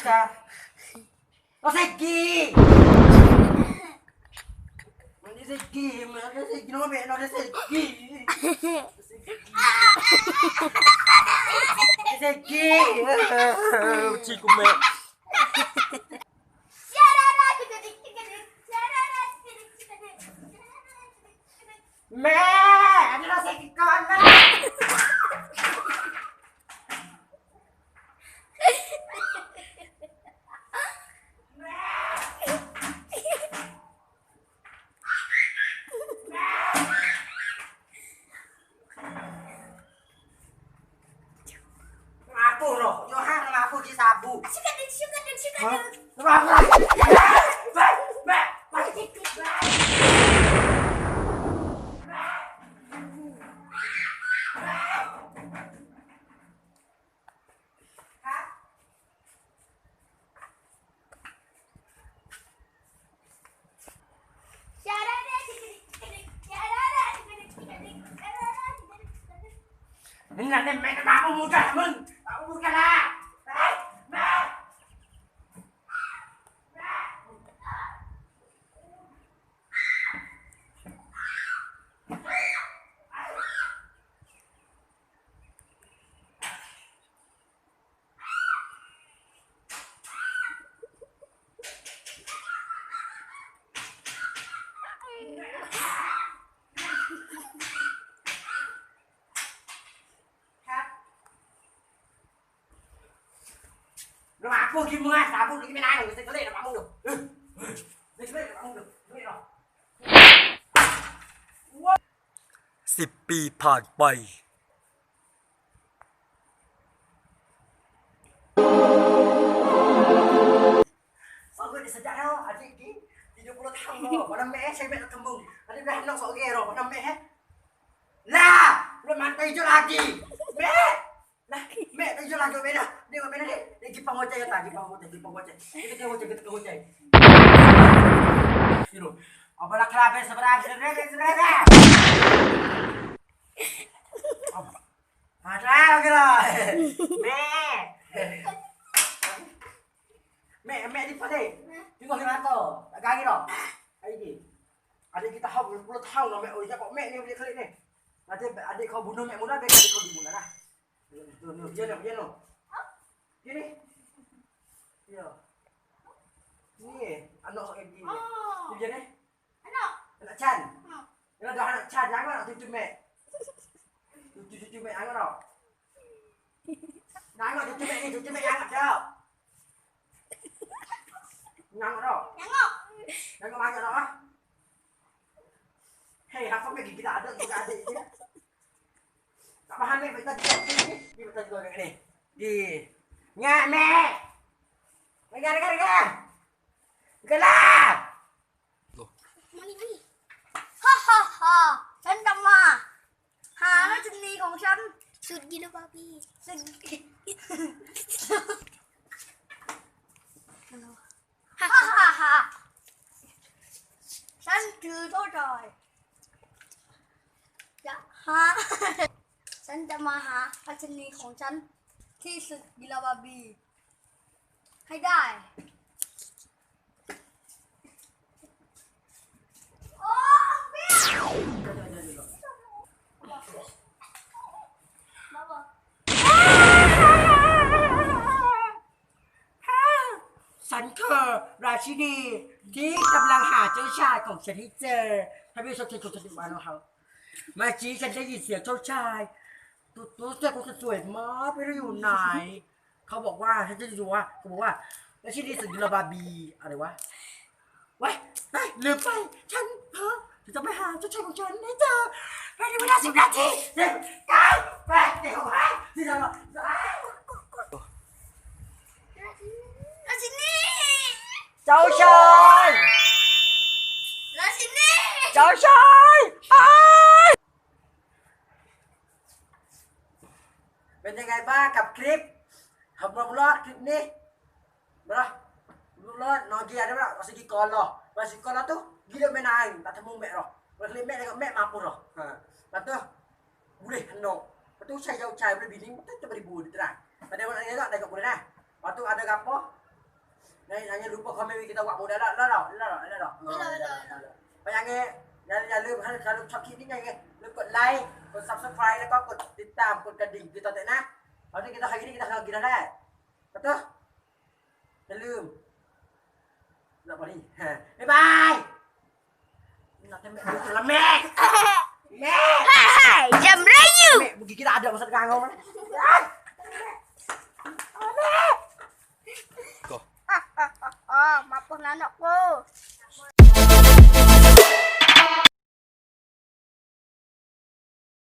buscar. Nossa, aqui! Olha esse aqui, mano. Olha esse aqui, não é menor, esse aqui. Esse aqui. O Tico, mano. Çıkarın çıkarın çıkarın. Ini nanti main sama aku muda, Bun. Aku muda lah. aku gimana? Aku gimana? Aku bisa k e l i h สิบปีผ่านไปสองคนสัญญาแล้วอาทิตย์นี้ที่ดูพวกเราทำเราวันนั้นแม่ใช้แม่ทำบุญตันนี้แม่น้องสองแกยเราวันนั้นแม่ลาเรามาณไปจุฬากีแม่ Lah, mek tu jelah kau beda. Dia kau beda dek. Dia kipang hoca ya tak? Kipang hoca, kipang hoca. Kita kau hoca, kita kau hoca. Siro. Apa nak lah kelapa seberapa? Seberapa? Seberapa? Apa? Macam apa kau? Mek. Mek, mek di pade. Tunggu kita tu. kaki dok. Aiji. Adik kita hau, bulat hau nama. Oh, kau mek ni boleh kelip ni. Nanti adik kau bunuh mek muda, adik kau dibunuh Tuh, tuh, biar dong, biar dong. Gini. Iya. Ini, anak sok gini. Oh. Biar nih. Anak. Anak Chan. Oh. Anak dah anak Chan, jangan anak cucu mek. Cucu cucu mek, anak dong. Nangok cucu mek ni, cucu mek anak jauh. Nangok dong. Nangok. Nangok banyak dong ah. Hei, aku mek gigit adek, gigit adek. นี่แม่ไี่นกันกันกันกันละลุมานี่มานี่ฮ่าฮ่าฮ่าฉันจะมาหาแม่ชุดนี้ของฉันสุดยีนะบ้าพี่สุดฮ่าฮ่าฮ่าฉันถือโทษใจจะหาฉันจะมาหาพัชนีของฉันที่สุดบิลาบาบี ให้ได้ โอ้เบี้ยมาบอกฉันคือราชินี ที่กำลังหาเจ้าชายของฉันที่เจอถ้พไม่ชอบฉันคงจะติดบ้านของเขา มา่ี้ฉันได้ยินเสียงเจ้าชายรู้จักคนสวยมากไม่รู้อยู่ไหนเขาบอกว่าฉันจะดูว่าเขาบอกว่าแล้วชี่นี่สุดยูราบาบีอะไรวะวะเฮ้ยลืมไปฉันเพฉันจะไปหาเจ้าชายของฉันให้เจอภาในเวลาสิบนาทีเด็เก้าแปดเดี๋ยวหายที่จะาราเจ้าชายเจ้าชายเป็นยังไงบ้างกับคลิปับรถรอดคลิปนี้มะรอดนอนกี่อ์ไดบ้าหมาสิก่อนหรอมาสิก่อนแล้วตุ๊กกี่เดือนไม่นานตั่ทำมุมแม่หรอมาคลิปแม่ได้ก็แม่มาปุ่นหรอมาตุ๊กบุรีฮันโนมาตุ๊กชายยาวชายบริบินิ่งตุ๊กจะบริบูรณ์ตระมาเดี๋ยววันนี้ก็ได้กับบุรีนะมาตุ๊กอดไรกับป๊อ đ น y là như เ ú c mà ม o m ก e n t kita buat m o d ว l dah dah dah dah dah dah. b a y a n g k ไ n ย a n j a ย g a n lupa kalau s u b อ c คลิปนี้ไงไงลืมกดไลค์กด subscribe แล้วก็กดติดตามกดกระดิ่งคือตอนไหนนะเอาที่กินตะไคร้ที่กินตะไคร้กินได้แล้วก็อย่าลืมเราไปนี่บ๊ายบายนักเตะแล้วแม่แม่จำเรียกบุกิกิราเดาะมาสักการงงไหมโอ้มาปุ๊บแล้วเนาะกู